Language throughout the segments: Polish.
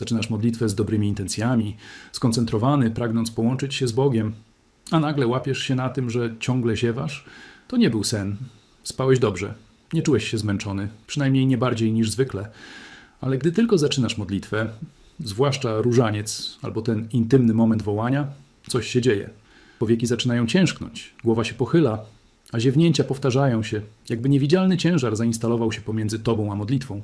Zaczynasz modlitwę z dobrymi intencjami, skoncentrowany, pragnąc połączyć się z Bogiem, a nagle łapiesz się na tym, że ciągle ziewasz. To nie był sen. Spałeś dobrze. Nie czułeś się zmęczony, przynajmniej nie bardziej niż zwykle. Ale gdy tylko zaczynasz modlitwę, zwłaszcza różaniec albo ten intymny moment wołania, coś się dzieje. Powieki zaczynają ciężknąć, głowa się pochyla, a ziewnięcia powtarzają się, jakby niewidzialny ciężar zainstalował się pomiędzy tobą a modlitwą.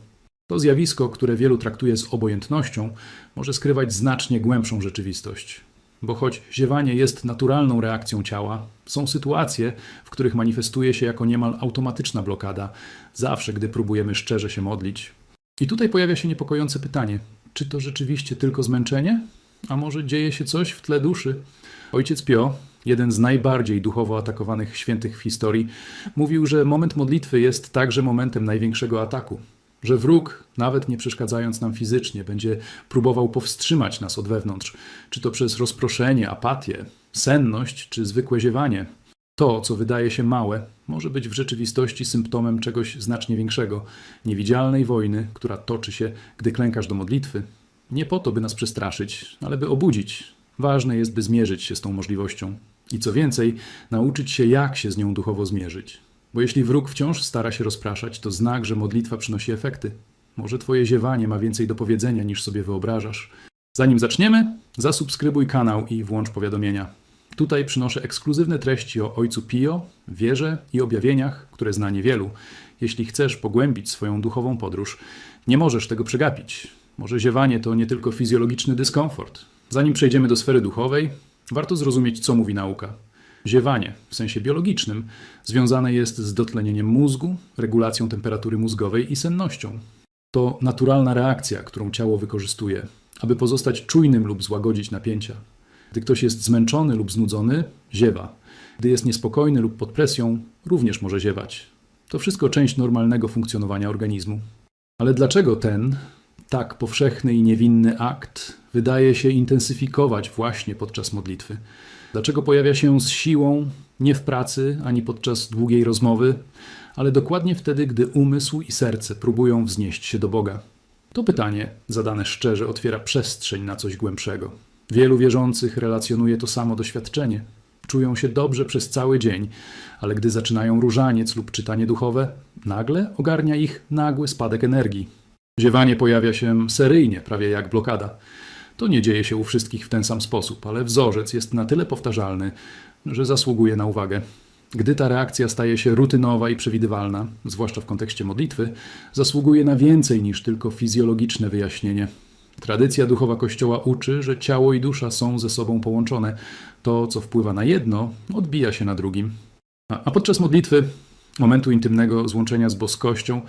To zjawisko, które wielu traktuje z obojętnością, może skrywać znacznie głębszą rzeczywistość. Bo choć ziewanie jest naturalną reakcją ciała, są sytuacje, w których manifestuje się jako niemal automatyczna blokada, zawsze gdy próbujemy szczerze się modlić. I tutaj pojawia się niepokojące pytanie: czy to rzeczywiście tylko zmęczenie? A może dzieje się coś w tle duszy? Ojciec Pio, jeden z najbardziej duchowo atakowanych świętych w historii, mówił, że moment modlitwy jest także momentem największego ataku. Że wróg, nawet nie przeszkadzając nam fizycznie, będzie próbował powstrzymać nas od wewnątrz, czy to przez rozproszenie, apatię, senność, czy zwykłe ziewanie. To, co wydaje się małe, może być w rzeczywistości symptomem czegoś znacznie większego niewidzialnej wojny, która toczy się, gdy klękasz do modlitwy. Nie po to, by nas przestraszyć, ale by obudzić. Ważne jest, by zmierzyć się z tą możliwością. I co więcej, nauczyć się, jak się z nią duchowo zmierzyć. Bo jeśli wróg wciąż stara się rozpraszać, to znak, że modlitwa przynosi efekty. Może twoje ziewanie ma więcej do powiedzenia niż sobie wyobrażasz. Zanim zaczniemy, zasubskrybuj kanał i włącz powiadomienia. Tutaj przynoszę ekskluzywne treści o Ojcu Pio, wierze i objawieniach, które zna niewielu. Jeśli chcesz pogłębić swoją duchową podróż, nie możesz tego przegapić. Może ziewanie to nie tylko fizjologiczny dyskomfort. Zanim przejdziemy do sfery duchowej, warto zrozumieć, co mówi nauka. Ziewanie, w sensie biologicznym, związane jest z dotlenieniem mózgu, regulacją temperatury mózgowej i sennością. To naturalna reakcja, którą ciało wykorzystuje, aby pozostać czujnym lub złagodzić napięcia. Gdy ktoś jest zmęczony lub znudzony, ziewa. Gdy jest niespokojny lub pod presją, również może ziewać. To wszystko część normalnego funkcjonowania organizmu. Ale dlaczego ten, tak powszechny i niewinny akt wydaje się intensyfikować właśnie podczas modlitwy? Dlaczego pojawia się z siłą, nie w pracy ani podczas długiej rozmowy, ale dokładnie wtedy, gdy umysł i serce próbują wznieść się do Boga? To pytanie, zadane szczerze, otwiera przestrzeń na coś głębszego. Wielu wierzących relacjonuje to samo doświadczenie. Czują się dobrze przez cały dzień, ale gdy zaczynają różaniec lub czytanie duchowe, nagle ogarnia ich nagły spadek energii. Ziewanie pojawia się seryjnie, prawie jak blokada. To nie dzieje się u wszystkich w ten sam sposób, ale wzorzec jest na tyle powtarzalny, że zasługuje na uwagę. Gdy ta reakcja staje się rutynowa i przewidywalna, zwłaszcza w kontekście modlitwy, zasługuje na więcej niż tylko fizjologiczne wyjaśnienie. Tradycja duchowa Kościoła uczy, że ciało i dusza są ze sobą połączone. To, co wpływa na jedno, odbija się na drugim. A, podczas modlitwy, momentu intymnego złączenia z boskością,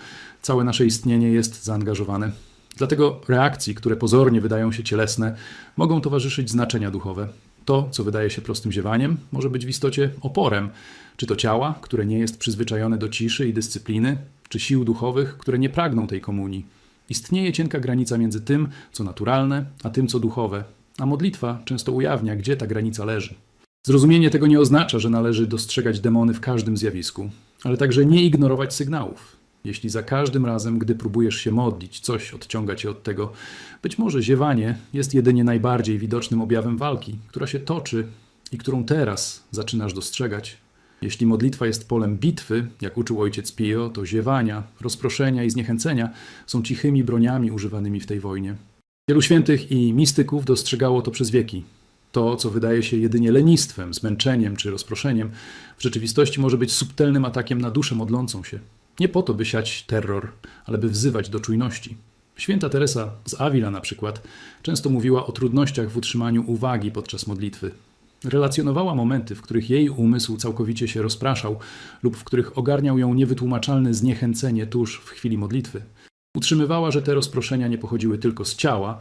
całe nasze istnienie jest zaangażowane. Dlatego reakcji, które pozornie wydają się cielesne, mogą towarzyszyć znaczenia duchowe. To, co wydaje się prostym ziewaniem, może być w istocie oporem, czy to ciała, które nie jest przyzwyczajone do ciszy i dyscypliny, czy sił duchowych, które nie pragną tej komunii. Istnieje cienka granica między tym, co naturalne, a tym, co duchowe, a modlitwa często ujawnia, gdzie ta granica leży. Zrozumienie tego nie oznacza, że należy dostrzegać demony w każdym zjawisku, ale także nie ignorować sygnałów. Jeśli za każdym razem, gdy próbujesz się modlić, coś odciąga cię od tego, być może ziewanie jest jedynie najbardziej widocznym objawem walki, która się toczy i którą teraz zaczynasz dostrzegać. Jeśli modlitwa jest polem bitwy, jak uczył ojciec Pio, to ziewania, rozproszenia i zniechęcenia są cichymi broniami używanymi w tej wojnie. Wielu świętych i mistyków dostrzegało to przez wieki. To, co wydaje się jedynie lenistwem, zmęczeniem czy rozproszeniem, w rzeczywistości może być subtelnym atakiem na duszę modlącą się. Nie po to, by siać terror, ale by wzywać do czujności. Święta Teresa z Avila na przykład często mówiła o trudnościach w utrzymaniu uwagi podczas modlitwy. Relacjonowała momenty, w których jej umysł całkowicie się rozpraszał lub w których ogarniał ją niewytłumaczalne zniechęcenie tuż w chwili modlitwy. Utrzymywała, że te rozproszenia nie pochodziły tylko z ciała,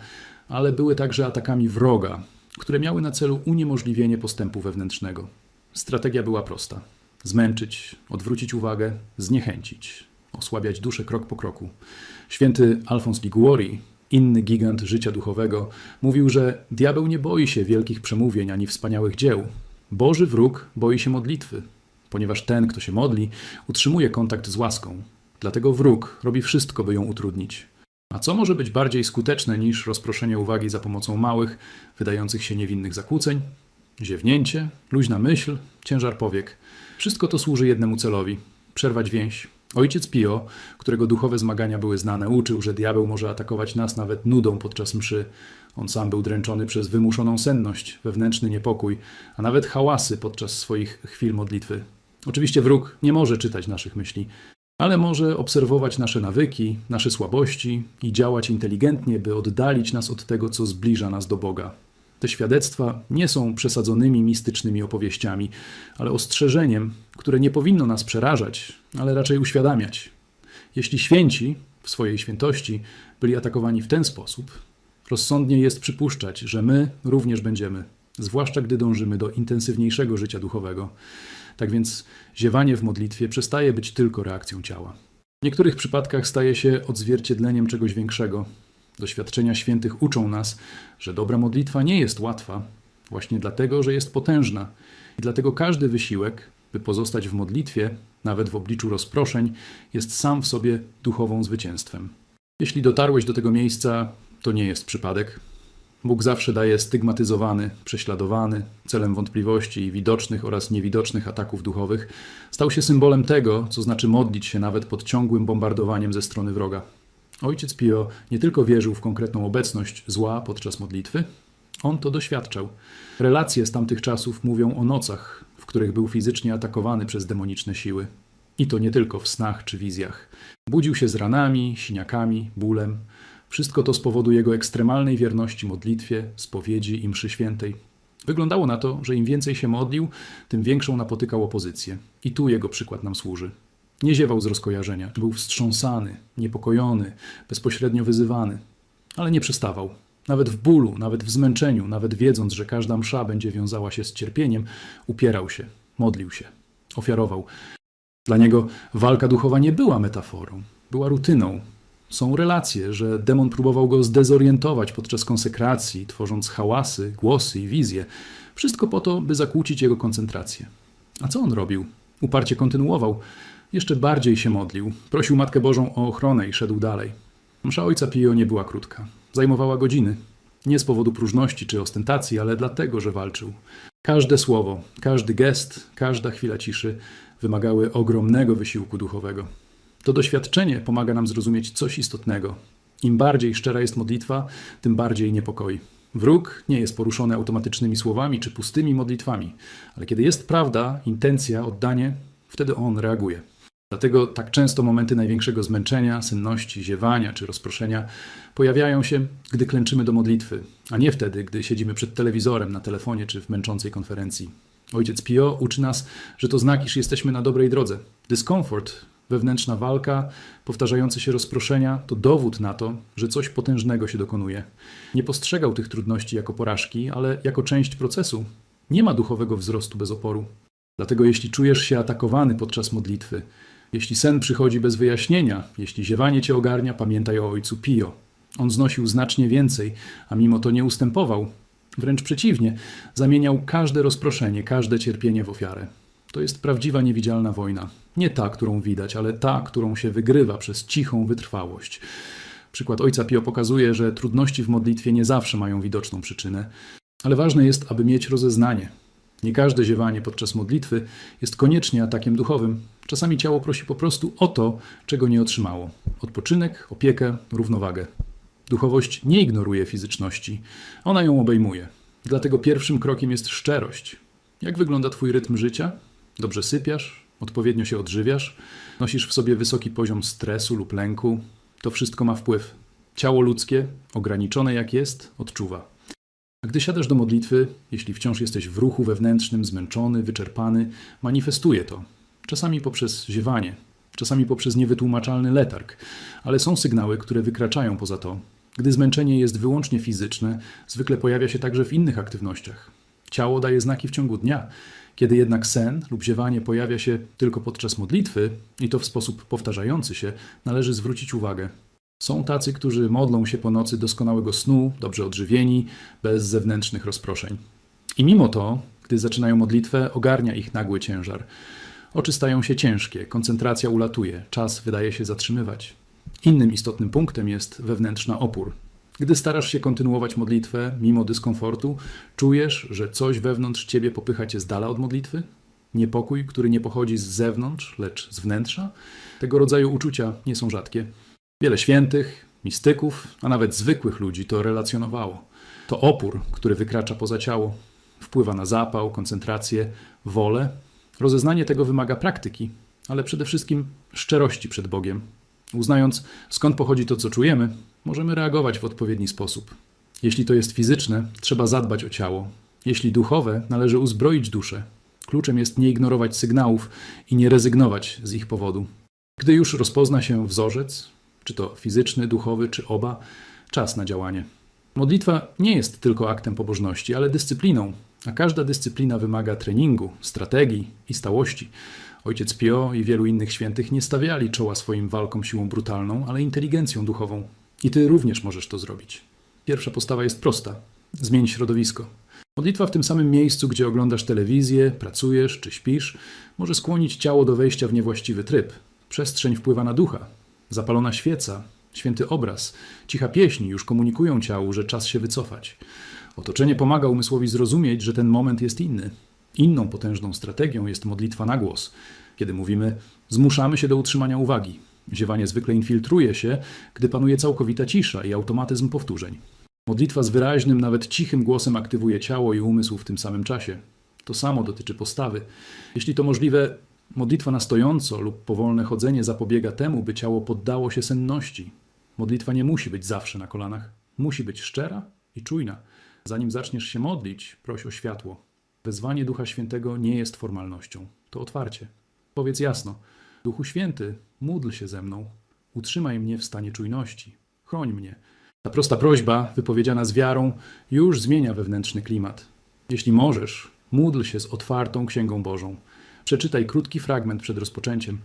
ale były także atakami wroga, które miały na celu uniemożliwienie postępu wewnętrznego. Strategia była prosta: zmęczyć, odwrócić uwagę, zniechęcić, osłabiać duszę krok po kroku. Święty Alfons Liguori, inny gigant życia duchowego, mówił, że diabeł nie boi się wielkich przemówień ani wspaniałych dzieł. Boży wróg boi się modlitwy, ponieważ ten, kto się modli, utrzymuje kontakt z łaską. Dlatego wróg robi wszystko, by ją utrudnić. A co może być bardziej skuteczne niż rozproszenie uwagi za pomocą małych, wydających się niewinnych zakłóceń? Ziewnięcie, luźna myśl, ciężar powiek. Wszystko to służy jednemu celowi przerwać więź. Ojciec Pio, którego duchowe zmagania były znane, uczył, że diabeł może atakować nas nawet nudą podczas mszy. On sam był dręczony przez wymuszoną senność, wewnętrzny niepokój, a nawet hałasy podczas swoich chwil modlitwy. Oczywiście wróg nie może czytać naszych myśli, ale może obserwować nasze nawyki, nasze słabości i działać inteligentnie, by oddalić nas od tego, co zbliża nas do Boga. Te świadectwa nie są przesadzonymi mistycznymi opowieściami, ale ostrzeżeniem, które nie powinno nas przerażać, ale raczej uświadamiać. Jeśli święci w swojej świętości byli atakowani w ten sposób, rozsądnie jest przypuszczać, że my również będziemy, zwłaszcza gdy dążymy do intensywniejszego życia duchowego. Tak więc ziewanie w modlitwie przestaje być tylko reakcją ciała. W niektórych przypadkach staje się odzwierciedleniem czegoś większego. Doświadczenia świętych uczą nas, że dobra modlitwa nie jest łatwa, właśnie dlatego, że jest potężna. I dlatego każdy wysiłek, by pozostać w modlitwie, nawet w obliczu rozproszeń, jest sam w sobie duchową zwycięstwem. Jeśli dotarłeś do tego miejsca, to nie jest przypadek. Bóg zawsze daje stygmatyzowany, prześladowany, celem wątpliwości i widocznych oraz niewidocznych ataków duchowych, stał się symbolem tego, co znaczy modlić się nawet pod ciągłym bombardowaniem ze strony wroga. Ojciec Pio nie tylko wierzył w konkretną obecność zła podczas modlitwy, on to doświadczał. Relacje z tamtych czasów mówią o nocach, w których był fizycznie atakowany przez demoniczne siły. I to nie tylko w snach czy wizjach. Budził się z ranami, siniakami, bólem. Wszystko to z powodu jego ekstremalnej wierności modlitwie, spowiedzi i mszy świętej. Wyglądało na to, że im więcej się modlił, tym większą napotykał opozycję. I tu jego przykład nam służy. Nie ziewał z rozkojarzenia, był wstrząsany, niepokojony, bezpośrednio wyzywany, ale nie przestawał. Nawet w bólu, nawet w zmęczeniu, nawet wiedząc, że każda msza będzie wiązała się z cierpieniem, upierał się, modlił się, ofiarował. Dla niego walka duchowa nie była metaforą, była rutyną. Są relacje, że demon próbował go zdezorientować podczas konsekracji, tworząc hałasy, głosy i wizje. Wszystko po to, by zakłócić jego koncentrację. A co on robił? Uparcie kontynuował. Jeszcze bardziej się modlił. Prosił Matkę Bożą o ochronę i szedł dalej. Msza ojca Pio nie była krótka. Zajmowała godziny. Nie z powodu próżności czy ostentacji, ale dlatego, że walczył. Każde słowo, każdy gest, każda chwila ciszy wymagały ogromnego wysiłku duchowego. To doświadczenie pomaga nam zrozumieć coś istotnego. Im bardziej szczera jest modlitwa, tym bardziej niepokoi. Wróg nie jest poruszony automatycznymi słowami czy pustymi modlitwami, ale kiedy jest prawda, intencja, oddanie, wtedy on reaguje. Dlatego tak często momenty największego zmęczenia, senności, ziewania czy rozproszenia pojawiają się, gdy klęczymy do modlitwy, a nie wtedy, gdy siedzimy przed telewizorem, na telefonie czy w męczącej konferencji. Ojciec Pio uczy nas, że to znak, iż jesteśmy na dobrej drodze. Dyskomfort, wewnętrzna walka, powtarzające się rozproszenia to dowód na to, że coś potężnego się dokonuje. Nie postrzegał tych trudności jako porażki, ale jako część procesu. Nie ma duchowego wzrostu bez oporu. Dlatego jeśli czujesz się atakowany podczas modlitwy, jeśli sen przychodzi bez wyjaśnienia, jeśli ziewanie cię ogarnia, pamiętaj o ojcu Pio. On znosił znacznie więcej, a mimo to nie ustępował. Wręcz przeciwnie, zamieniał każde rozproszenie, każde cierpienie w ofiarę. To jest prawdziwa niewidzialna wojna. Nie ta, którą widać, ale ta, którą się wygrywa przez cichą wytrwałość. Przykład ojca Pio pokazuje, że trudności w modlitwie nie zawsze mają widoczną przyczynę, ale ważne jest, aby mieć rozeznanie. Nie każde ziewanie podczas modlitwy jest koniecznie atakiem duchowym. Czasami ciało prosi po prostu o to, czego nie otrzymało: odpoczynek, opiekę, równowagę. Duchowość nie ignoruje fizyczności, ona ją obejmuje. Dlatego pierwszym krokiem jest szczerość. Jak wygląda Twój rytm życia? Dobrze sypiasz? Odpowiednio się odżywiasz? Nosisz w sobie wysoki poziom stresu lub lęku? To wszystko ma wpływ. Ciało ludzkie, ograniczone jak jest, odczuwa. A gdy siadasz do modlitwy, jeśli wciąż jesteś w ruchu wewnętrznym, zmęczony, wyczerpany, manifestuje to. Czasami poprzez ziewanie, czasami poprzez niewytłumaczalny letarg, ale są sygnały, które wykraczają poza to. Gdy zmęczenie jest wyłącznie fizyczne, zwykle pojawia się także w innych aktywnościach. Ciało daje znaki w ciągu dnia. Kiedy jednak sen lub ziewanie pojawia się tylko podczas modlitwy, i to w sposób powtarzający się, należy zwrócić uwagę. Są tacy, którzy modlą się po nocy doskonałego snu, dobrze odżywieni, bez zewnętrznych rozproszeń. I mimo to, gdy zaczynają modlitwę, ogarnia ich nagły ciężar. Oczy stają się ciężkie, koncentracja ulatuje, czas wydaje się zatrzymywać. Innym istotnym punktem jest wewnętrzna opór. Gdy starasz się kontynuować modlitwę mimo dyskomfortu, czujesz, że coś wewnątrz ciebie popycha cię z dala od modlitwy? Niepokój, który nie pochodzi z zewnątrz, lecz z wnętrza? Tego rodzaju uczucia nie są rzadkie. Wiele świętych, mistyków, a nawet zwykłych ludzi to relacjonowało. To opór, który wykracza poza ciało, wpływa na zapał, koncentrację, wolę. Rozeznanie tego wymaga praktyki, ale przede wszystkim szczerości przed Bogiem. Uznając, skąd pochodzi to, co czujemy, możemy reagować w odpowiedni sposób. Jeśli to jest fizyczne, trzeba zadbać o ciało. Jeśli duchowe, należy uzbroić duszę. Kluczem jest nie ignorować sygnałów i nie rezygnować z ich powodu. Gdy już rozpozna się wzorzec, czy to fizyczny, duchowy, czy oba, czas na działanie. Modlitwa nie jest tylko aktem pobożności, ale dyscypliną, a każda dyscyplina wymaga treningu, strategii i stałości. Ojciec Pio i wielu innych świętych nie stawiali czoła swoim walkom siłą brutalną, ale inteligencją duchową. I ty również możesz to zrobić. Pierwsza postawa jest prosta: zmień środowisko. Modlitwa w tym samym miejscu, gdzie oglądasz telewizję, pracujesz czy śpisz, może skłonić ciało do wejścia w niewłaściwy tryb. Przestrzeń wpływa na ducha. Zapalona świeca, święty obraz, cicha pieśń już komunikują ciału, że czas się wycofać. Otoczenie pomaga umysłowi zrozumieć, że ten moment jest inny. Inną potężną strategią jest modlitwa na głos. Kiedy mówimy, zmuszamy się do utrzymania uwagi. Ziewanie zwykle infiltruje się, gdy panuje całkowita cisza i automatyzm powtórzeń. Modlitwa z wyraźnym, nawet cichym głosem aktywuje ciało i umysł w tym samym czasie. To samo dotyczy postawy. Jeśli to możliwe, modlitwa na stojąco lub powolne chodzenie zapobiega temu, by ciało poddało się senności. Modlitwa nie musi być zawsze na kolanach. Musi być szczera i czujna. Zanim zaczniesz się modlić, proś o światło. Wezwanie Ducha Świętego nie jest formalnością, to otwarcie. Powiedz jasno: Duchu Święty, módl się ze mną, utrzymaj mnie w stanie czujności, chroń mnie. Ta prosta prośba, wypowiedziana z wiarą, już zmienia wewnętrzny klimat. Jeśli możesz, módl się z otwartą Księgą Bożą. Przeczytaj krótki fragment przed rozpoczęciem.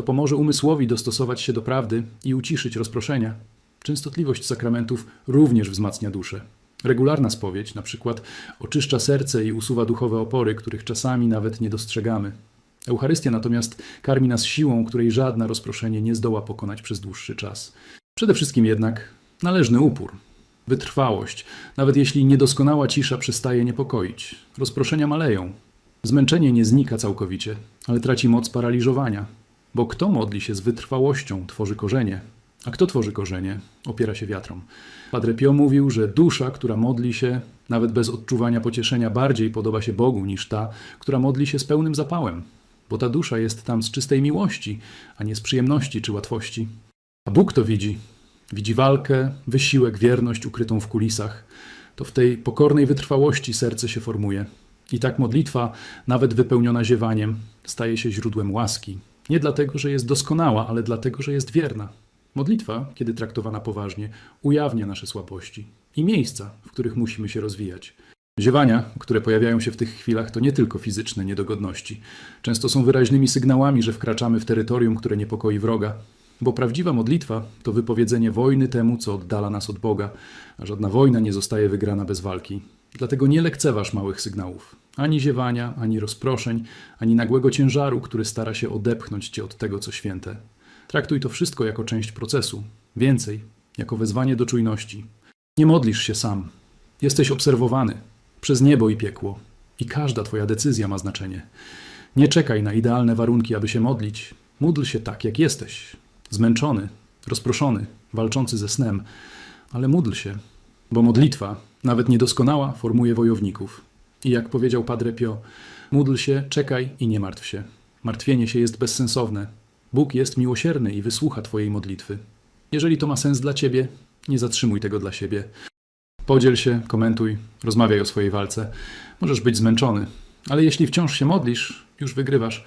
To pomoże umysłowi dostosować się do prawdy i uciszyć rozproszenia. Częstotliwość sakramentów również wzmacnia duszę. Regularna spowiedź, na przykład, oczyszcza serce i usuwa duchowe opory, których czasami nawet nie dostrzegamy. Eucharystia natomiast karmi nas siłą, której żadne rozproszenie nie zdoła pokonać przez dłuższy czas. Przede wszystkim jednak należny upór, wytrwałość, nawet jeśli niedoskonała cisza przestaje niepokoić. Rozproszenia maleją. Zmęczenie nie znika całkowicie, ale traci moc paraliżowania. Bo kto modli się z wytrwałością, tworzy korzenie, a kto tworzy korzenie, opiera się wiatrom. Padre Pio mówił, że dusza, która modli się, nawet bez odczuwania pocieszenia, bardziej podoba się Bogu niż ta, która modli się z pełnym zapałem, bo ta dusza jest tam z czystej miłości, a nie z przyjemności czy łatwości. A Bóg to widzi. Widzi walkę, wysiłek, wierność ukrytą w kulisach. To w tej pokornej wytrwałości serce się formuje. I tak modlitwa, nawet wypełniona ziewaniem, staje się źródłem łaski. Nie dlatego, że jest doskonała, ale dlatego, że jest wierna. Modlitwa, kiedy traktowana poważnie, ujawnia nasze słabości i miejsca, w których musimy się rozwijać. Ziewania, które pojawiają się w tych chwilach, to nie tylko fizyczne niedogodności. Często są wyraźnymi sygnałami, że wkraczamy w terytorium, które niepokoi wroga. Bo prawdziwa modlitwa to wypowiedzenie wojny temu, co oddala nas od Boga, a żadna wojna nie zostaje wygrana bez walki. Dlatego nie lekceważ małych sygnałów. Ani ziewania, ani rozproszeń, ani nagłego ciężaru, który stara się odepchnąć cię od tego, co święte. Traktuj to wszystko jako część procesu. Więcej, jako wezwanie do czujności. Nie modlisz się sam. Jesteś obserwowany przez niebo i piekło. I każda Twoja decyzja ma znaczenie. Nie czekaj na idealne warunki, aby się modlić. Módl się tak, jak jesteś. Zmęczony, rozproszony, walczący ze snem. Ale módl się, bo modlitwa, nawet niedoskonała, formuje wojowników. I jak powiedział Padre Pio, módl się, czekaj i nie martw się. Martwienie się jest bezsensowne. Bóg jest miłosierny i wysłucha Twojej modlitwy. Jeżeli to ma sens dla Ciebie, nie zatrzymuj tego dla siebie. Podziel się, komentuj, rozmawiaj o swojej walce. Możesz być zmęczony, ale jeśli wciąż się modlisz, już wygrywasz.